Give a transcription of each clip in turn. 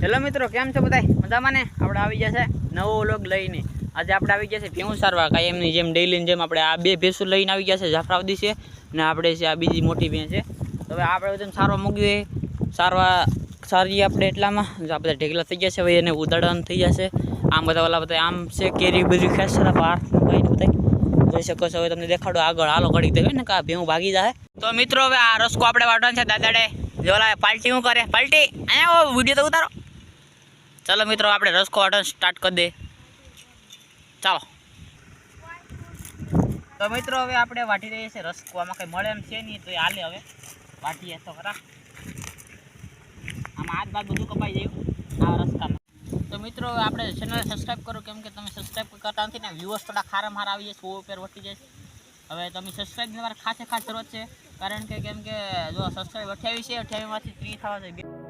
Hello મિત્રો, કેમ છો બધા મજામાં ને? આપણે આવી જશે નવો લોક લઈને. આજે આપણે આવી ગયા છે ભેવું સારવા, કાંઈ એમની જેમ ડેઈલીની જેમ આપણે આ બે ભેંસો લઈને આવી ગયા છે જાફરાવદી છે ને આપણે છે આ બીજી મોટી ભેંસ છે. હવે આપણે બધાને સારવા મૂકીએ. સારવા સારી આપણે એટલામાં. આ બધા ઢેકલા થઈ ગયા છે, હવે એને ઉદાડવાનું થઈ જશે આમ બધા ઓલા બધા આમ છે, કેરી બધું ખેંચશે બહાર ભાઈને બધા જોઈ શકો છો, હવે તમને દેખાડો આગળ, હાલો ઘડી દે ને, કે ભેવું ભાગી જાય. તો મિત્રો, હવે આ રસકો આપણે વાટવાનો છે, દાદાડે. જોલા પાલટી શું કરે? પાલટી, અહીંયા વીડિયો તો ઉતારો. ચાલો મિત્રો, આપણે રસકો વાટવાનું સ્ટાર્ટ કરી દે ચાલો. તો મિત્રો, હવે આપણે વાટી રહીએ છીએ રસકો આમાં કંઈ મળે એમ છે નહીં, તો એ હાલે હવે. વાટીએ તો ખરા. આમાં હાથ ભાગ બધું કપાઈ જાય આ રસકામાં તો મિત્રો આપણે ચેનલ સબસ્ક્રાઈબ કરો. કેમ કે તમે સબસ્ક્રાઈબ કરતા નથી ને વ્યૂઅર્સ થોડા ખારા મારા આવી જાય સો પેર વટી જાય છે. હવે તમે સબસ્ક્રાઈબ મારે ખાસે ખાસ જરૂરત છે. કારણ કે કેમ કે, જો સબસ્ક્રાઈબ અઠ્યાવીસ છે અઠ્યાવીસમાંથી ત્રીસ થવા છે.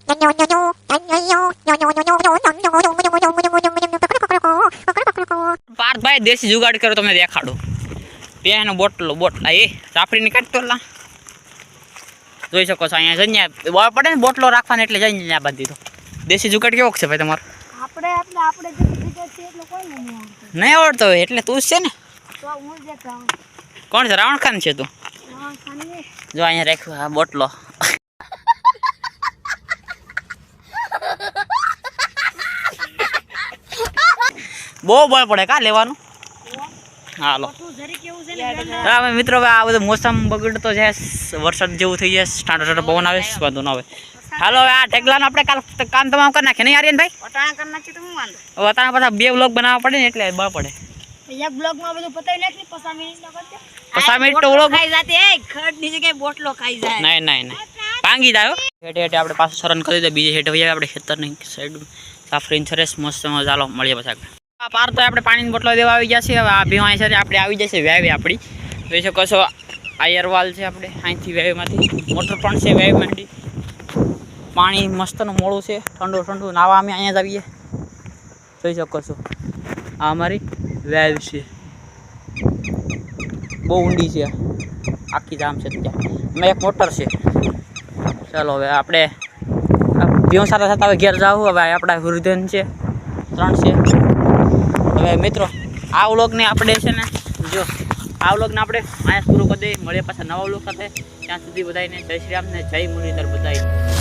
પાર્થભાઈ દેશી જુગાડ કરો તમે દેખાડો. પેનો બોટલો બોટલા એ સાફરીને કાઢતો લા. જોઈ શકો છો અહીંયા જઈને પડે ને બોટલો રાખવાનો એટલે જઈને ત્યાં બાંધી દો. દેશી જુગાડ કેવો છે ભાઈ તમારો? આપણે આપણે નહીં આવડતો. હોય એટલે તું જ છે ને. કોણ છે? રાવણ ખાન છે તું? જો અહીંયા રાખ્યો હા બોટલો. બહુ બળ પડે. કા લેવાનું? હાલો. હા મિત્રો હવે આ બધું મોસમ બગડતો છે. વરસાદ જેવું થઈ જાય. ઠાંડો ઠાંડો પવન આવે વાંધો ન આવે. હાલો હવે આ ટેગલાનું આપણે કાલ કામ તમામ કરી નાખીએ. નહીં આર્યન ભાઈ વટાણા કરી નાખી તો હું વાંધો? હવે પાછા બે બ્લોક બનાવવા પડે ને એટલે બળ પડે. એક બ્લોગમાં બધું પતાવી નાખી પસા મિનિટ પસા મિનિટ તો vlog- ખાઈ જાતે એ ખડની જગ્યાએ બોટલો ખાઈ જાય. નહીં નહીં નહીં. ભાંગી જાય હેઠે હેઠે આપણે પાછું સરન કરી દે બીજે હેઠે વહી આપણે ખેતરની સાઈડ સાફરીને સરસ મસ્ત ચાલો મળીએ પછી પાર તો આપણે પાણીની બોટલો દેવા આવી ગયા છે હવે આ ભીવા સર આપણે આવી જશે વ્યાવી આપણી. જોઈ શકો છો, આયરવાલ છે આપણે, અહીંથી વ્યાવીમાંથી મોટર પણ છે વ્યાવી માંડી. પાણી મસ્તનું મોડું છે, ઠંડુ ઠંડુ. નાવા અમે અહીંયા જ આવીએ. જોઈ શકો છો, આ અમારી વેવ છે. બહુ ઊંડી છે. આખી જામ છે ત્યાં. અમે એક મોટર છે. ચાલો હવે આપણે ભીઓ સાથે સાથે હવે ઘેર જાવું હવે આપણા વૃદ્ધન છે, ત્રણ છે. હવે મિત્રો, આ વ્લોગને આપણે છે ને, જો, આ વ્લોગને આપણે અહીંયા પૂરો કરી દઈએ. મળીએ પાછા નવા વ્લોગ સાથે ત્યાં સુધી બધાને જય શ્રી રામ ને જય મુનિધર બધાય